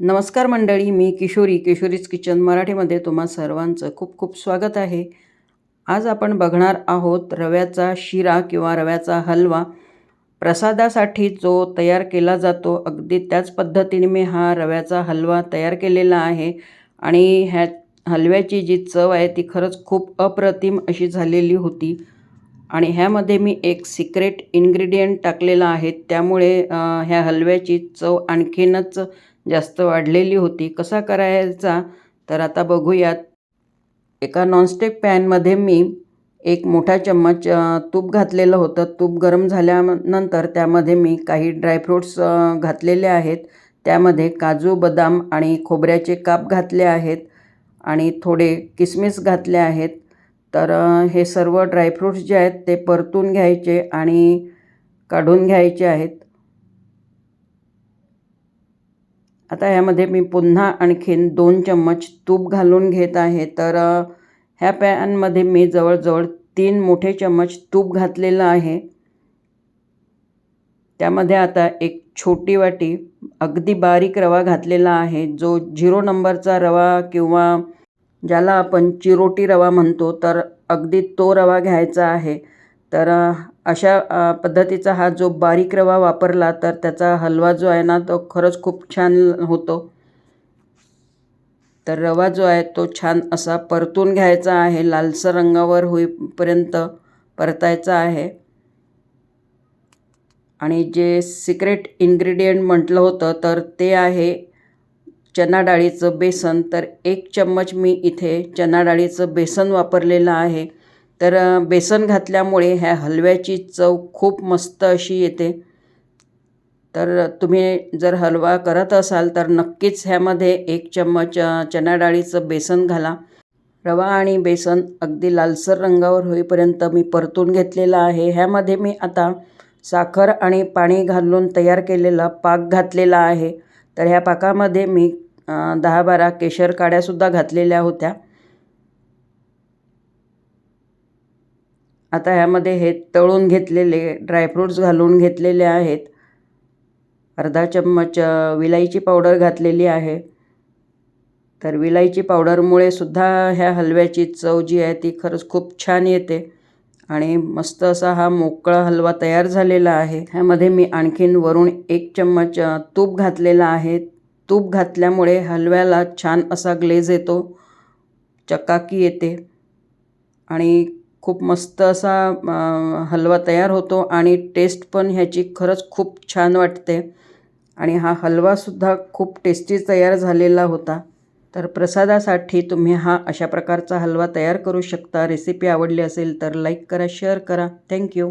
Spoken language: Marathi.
नमस्कार मंडळी मी किशोरी किशोरीज किचन मराठीमध्ये तुम्हा सर्वांचं खूप खूप स्वागत आहे. आज आपण बघणार आहोत रव्याचा शिरा किंवा रव्याचा हलवा. प्रसादासाठी जो तयार केला जातो अगदी त्याच पद्धतीने मी हा रव्याचा हलवा तयार केलेला आहे. आणि ह्या हलव्याची जी चव आहे ती खरंच खूप अप्रतिम अशी झालेली होती. आणि ह्यामध्ये मी एक सिक्रेट इन्ग्रेडियंट टाकलेला आहे. त्यामुळे ह्या हलव्याची चव आणखीनच जास्त वाढलेली होती. कसा करायचा? तर आता बघूयात. एका नॉनस्टिक पॅनमध्ये मी एक मोठा चम्मच तूप घातलेलं होतं. तूप गरम झाल्यानंतर त्यामध्ये मी काही ड्रायफ्रूट्स घातलेले आहेत. त्यामध्ये काजू बदाम आणि खोबऱ्याचे काप घातले आहेत आणि थोडे किसमिस घातले आहेत. तर हे सर्व ड्रायफ्रूट्स जे आहेत ते परतून घ्यायचे आणि काढून घ्यायचे आहेत. आता ह्यामध्ये मी पुन्हा आणखीन दोन चम्मच तूप घालून घेत आहे. तर ह्या पॅनमध्ये मी जवळजवळ तीन मोठे चम्मच तूप घातलेलं आहे. त्यामध्ये आता एक छोटी वाटी अगदी बारीक रवा घातलेला आहे. जो झिरो नंबरचा रवा किंवा ज्याला आपण चिरोटी रवा म्हणतो तर अगदी तो रवा घ्यायचा आहे. तर अशा पद्धतीचा हा जो बारीक रवा वापरला तर त्याचा हलवा जो आहे ना तो खरंच खूप छान होतो. तर रवा जो आहे तो छान असा परतून घ्यायचा आहे लालसर रंगावर होईपर्यंत परतायचा आहे. आणि जे सिक्रेट इन्ग्रेडियंट म्हटलं होतं तर ते आहे चना डाळीचं बेसन. तर एक चम्मच मी इथे चना डाळीचं बेसन वापरलेलं आहे. तर बेसन घातल्यामुळे ह्या हलव्याची चव खूप मस्त अशी येते. तर तुम्ही जर हलवा करत असाल तर नक्कीच ह्यामध्ये एक चम्मच अ, चना डाळीचं बेसन घाला. रवा आणि बेसन अगदी लालसर रंगावर होईपर्यंत मी परतून घेतलेलं आहे. ह्यामध्ये मी आता साखर आणि पाणी घालून तयार केलेला पाक घातलेला आहे. तर ह्या पाकामध्ये मी दहा बारा केशर काड्यासुद्धा घातलेल्या होत्या. आता ह्यामध्ये हे तळून घेतलेले ड्रायफ्रूट्स घालून घेतलेले आहेत. अर्धा चम्मच विलायची पावडर घातलेली आहे. तर विलायची पावडरमुळे सुद्धा ह्या हलव्याची चव जी आहे ती खरंच खूप छान येते. आणि मस्त असा हा मोकळा हलवा तयार झालेला आहे. ह्यामध्ये मी आणखीन वरून एक चम्मच तूप घातलेला आहे. तूप घातल्यामुळे हलव्याला छान असा ग्लेज येतो. चकाकी येते. आणि खूप मस्त असा हलवा तयार होतो आणि टेस्ट पण ह्याची खरंच खूप छान वाटते. आणि हा हलवासुद्धा खूप टेस्टी तयार झालेला होता. तर प्रसादासाठी तुम्ही हा अशा प्रकारचा हलवा तयार करू शकता. रेसिपी आवडली असेल तर लाईक करा शेअर करा. थँक्यू